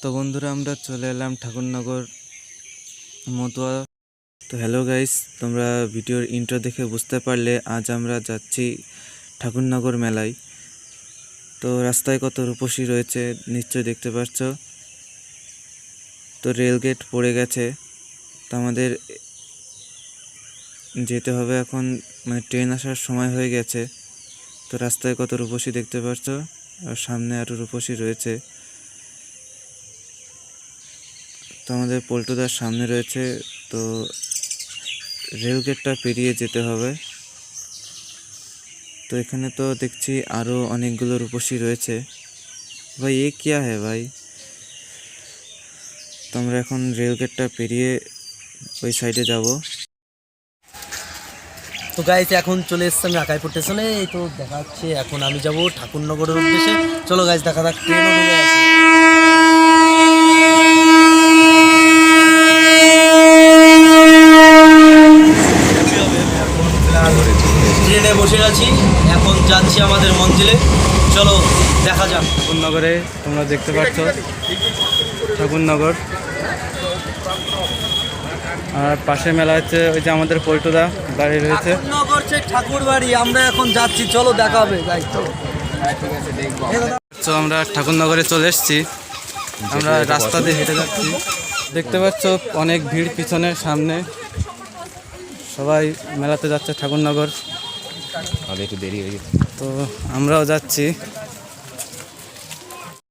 তো বন্ধুরা, আমরা চলে এলাম ঠাকুরনগর মতুয়া। তো হ্যালো গাইস তোমরা ভিডিওর ইন্ট্রো দেখে বুঝতে পারলে আজ আমরা যাচ্ছি ঠাকুরনগর মেলায়। তো রাস্তায় কত রূপসী রয়েছে, নিশ্চয়ই দেখতে পাচ্ছ তো রেলগেট পড়ে গেছে। তো আমাদের যেতে হবে এখন মানে ট্রেন আসার সময় হয়ে গেছে। তো রাস্তায় কত রূপসী দেখতে পাচ্ছ আর সামনে আরও রূপসী রয়েছে। তো আমাদের পল্টুদার সামনে রয়েছে, তো রেলগেটটা পেরিয়ে যেতে হবে। তো এখানে তো দেখছি আরও অনেকগুলো রূপসী রয়েছে। ভাই, এ কিয়া হ্যাঁ ভাই? তো আমরা এখন রেলগেটটা পেরিয়ে ওই সাইডে যাব। তো গাইতে এখন চলে এসছে আমি আকাইপুর স্টেশনে এই তো দেখা এখন আমি যাব ঠাকুরনগরের উদ্দেশ্যে। চলো গাইজ দেখা যাক ট্রেনও ঢুকে আছে ট্রেনে বসে আছি এখন যাচ্ছি আমাদের মঞ্জিলে। চলো দেখা যাক। ঠাকুরনগরে তোমরা দেখতে পাচ্ছ ঠাকুরনগর। আর পাশে মেলা হচ্ছে ওই যে আমাদের পল্টুদা বাড়ি রয়েছে। ঠাকুরনগর সে ঠাকুর বাড়ি আমরা এখন যাচ্ছি। চলো দেখা হবে। গাইজ চলো। তো আমরা ঠাকুরনগরে চলে এসেছি। আমরা রাস্তা দিয়ে হেঁটে যাচ্ছি। দেখতে পাচ্ছ অনেক ভিড় পিছনের সামনে। সবাই মেলাতে যাচ্ছে ঠাকুরনগর। আমাদের একটু দেরি হয়ে গেছে। তো আমরাও যাচ্ছি।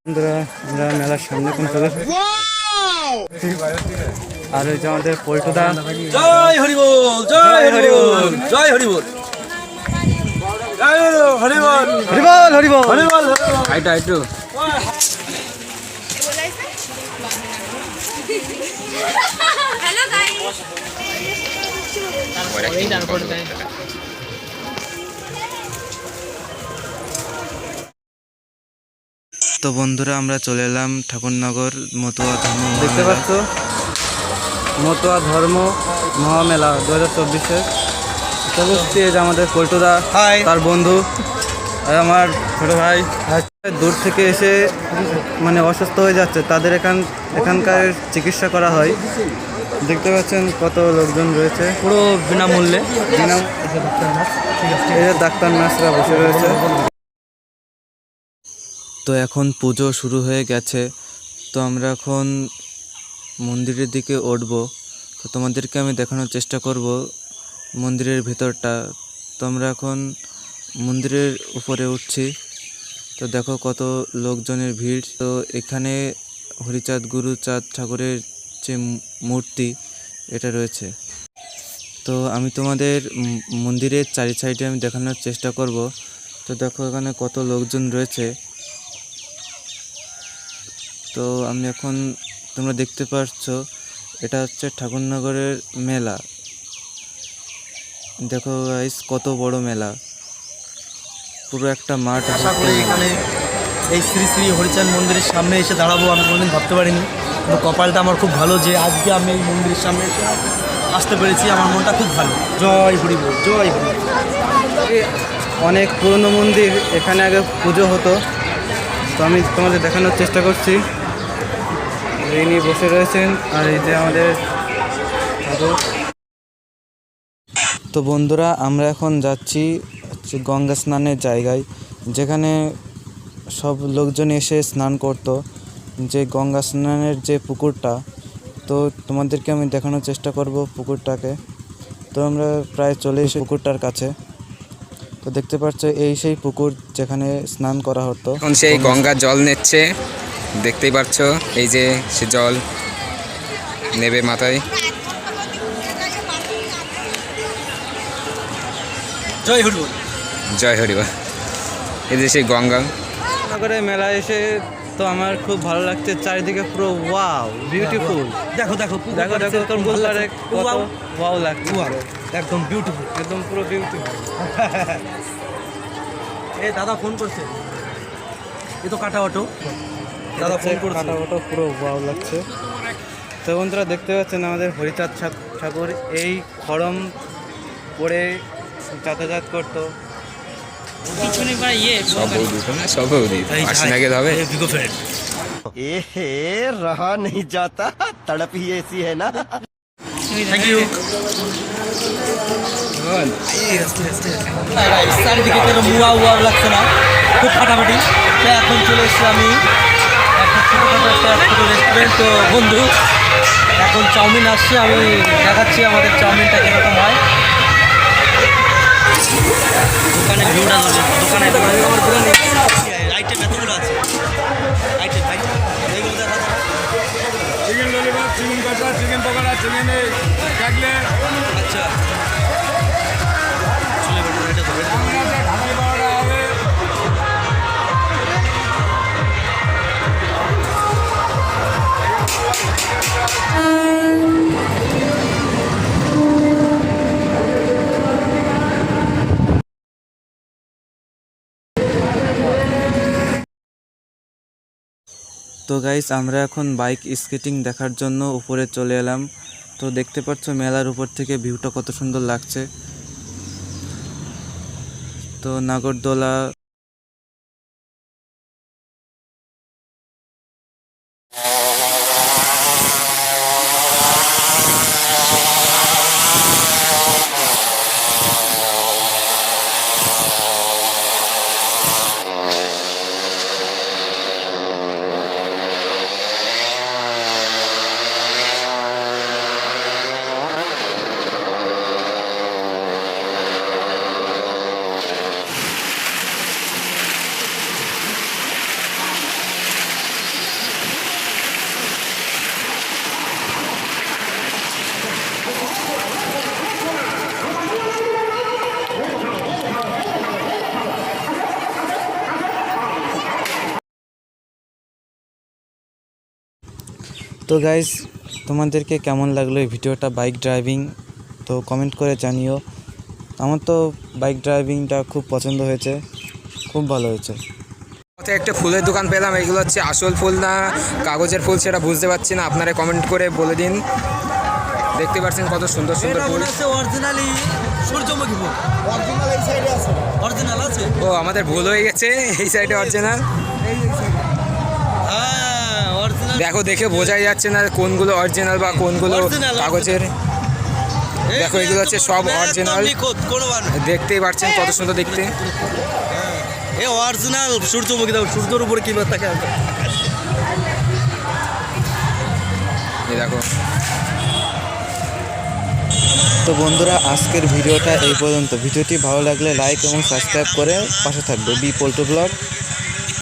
বন্ধুরা আমরা মেলার সামনে কোন চলে আর ওই যে আমাদের পল্টুদা। জয় হরিবল জয় হরিবল জয় হরিবল। হরিবল হরিবল হরিবল। হরিবল আইটু আইটু। হ্যালো গাইস তো বন্ধুরা আমরা চলে এলাম ঠাকুরনগর মতুয়া ধর্ম দেখতে পাচ্ছ? মতুয়া ধর্ম মহামেলা দু হাজার চব্বিশে উপস্থিত যে আমাদের পল্টুদা তার বন্ধু আর আমার ছোট ভাই। দূর থেকে এসে মানে অসুস্থ হয়ে যাচ্ছে। তাদের এখান এখানকার চিকিৎসা করা হয়। দেখতে পাচ্ছেন কত লোকজন রয়েছে। পুরো বিনামূল্যে। বিনা- ডাক্তার নার্সরা বসে রয়েছে। তো এখন পুজো শুরু হয়ে গেছে। তো আমরা এখন মন্দিরের দিকে উঠব। তো তোমাদেরকে আমি দেখানোর চেষ্টা করব মন্দিরের ভেতরটা। তো আমরা এখন মন্দিরের উপরে উঠছি। তো দেখো কত লোকজনের ভিড়। তো এখানে হরিচাঁদ, গুরুচাঁদ ঠাকুরের যে মূর্তি, এটা রয়েছে। তো আমি তোমাদের মন্দিরের চারি সাইডে আমি দেখানোর চেষ্টা করব। তো দেখো এখানে কত লোকজন রয়েছে। তো আমি এখন তোমরা দেখতে পাচ্ছ এটা হচ্ছে ঠাকুরনগরের মেলা। দেখো গাইস কত বড় মেলা। পুরো একটা মাঠ আশা করি এখানে এই শ্রী শ্রী হরিচাঁদ মন্দিরের সামনে এসে দাঁড়াবো আমি কোনোদিন ভাবতে পারিনি। কিন্তু কপালটা আমার খুব ভালো যে আজকে আমি এই মন্দিরের সামনে এসে আসতে পেরেছি আমার মনটা খুব ভালো। জয় হরিবল জয় হরি অনেক পুরনো মন্দির এখানে আগে পুজো হতো। তো আমি তোমাদের দেখানোর চেষ্টা করছি। নিয়ে বসে রয়েছেন আর এই যে আমাদের তো বন্ধুরা আমরা এখন যাচ্ছি গঙ্গা স্নানের জায়গায় যেখানে সব লোকজন এসে স্নান করতো। যে গঙ্গা স্নানের যে পুকুরটা তো তোমাদেরকে আমি দেখানোর চেষ্টা করব পুকুরটাকে। তো আমরা প্রায় চলে এসে পুকুরটার কাছে। তো দেখতে পাচ্ছ এই সেই পুকুর যেখানে স্নান করা হতো। এখন সেই গঙ্গা জল নিচ্ছে। দেখতেই পাচ্ছ এই যে সে জল নেবে মাথায়। জয় হরিবল। জয় হরিবা এই যে সেই গঙ্গা। নগরে মেলা এসে তো আমার খুব ভালো লাগছে চারিদিকে পুরো ওয়াও বিউটিফুল দেখো দেখো দেখো দেখো তোর বললারে কত Wow. ওয়াও লাগছে একদম বিউটিফুল একদম পুরো বিউটিফুল এ দাদা ফোন করছে। এ তো কাটা অটো দাদা ফোন করছে কাটা ওটা পুরো ওয়াও লাগছে তো বন্ধুরা দেখতে পাচ্ছেন আমাদের হরিচাঁদ ঠাক- ঠাকুর এই খড়ম পরে যাতায়াত করতো সব বৌদি তো না সব বৌদি আসিনাকে হবে ভিগো ফ্রেন্ড एहे रहा नहीं जाता तड़प ही ऐसी है ना থ্যাংক ইউ চারিদিকে কোনো মুয়া উয়া লাগছে না খুব ফাটাফাটি তো এখন চলে এসেছি আমি একটা ছোটোখাটো একটা ছোটো রেস্টুরেন্ট তো বন্ধু এখন চাউমিন আসছে আমি দেখাচ্ছি আমাদের চাউমিনটা কীরকম হয়। দোকানে ভিউটা দোকানে আমার দোকানে আইটেম এতগুলো আছে। আইটেম আইটেম এইগুলো দেখা চিকেন ললিপপ চিকেন কষা চিকেন পকোড়া চিকেন কাটলেট আচ্ছা। তো গাইস আমরা এখন বাইক স্কেটিং দেখার জন্য উপরে চলে এলাম। তো দেখতে পাচ্ছ মেলার উপর থেকে ভিউটা কত সুন্দর লাগছে। তো নাগরদোলা তো গাইস তোমাদেরকে কেমন লাগল এই ভিডিওটা বাইক ড্রাইভিং তো কমেন্ট করে জানিও। আমার তো বাইক ড্রাইভিংটা খুব পছন্দ হয়েছে খুব ভালো হয়েছে। পথে একটা ফুলের দোকান পেলাম এগুলো হচ্ছে আসল ফুল না কাগজের ফুল সেটা বুঝতে পারছি না আপনারা কমেন্ট করে বলে দিন। দেখতে পাচ্ছেন কত সুন্দর সুন্দর ফুল। অরিজিনালি সূর্যমুখী ফুল। অরিজিনাল আছে। ও আমাদের ভুল হয়ে গেছে এই সাইডে অরিজিনাল হ্যাঁ। অরিজিনাল দেখো দেখে বোঝাই যাচ্ছে না কোনগুলো অরিজিনাল বা কোনগুলো কাগজের। দেখো, এগুলো হচ্ছে সব না। দেখতেই পাচ্ছেন কত সুন্দর দেখতে। এ অরিজিনাল সূর্যমুখী দাও সূর্যের উপরে কি থাকে দেখো। তো বন্ধুরা আজকের ভিডিওটা এই পর্যন্ত। ভিডিওটি ভালো লাগলে লাইক এবং সাবস্ক্রাইব করে পাশে থাকবে। বি পোল্টো ব্লগ।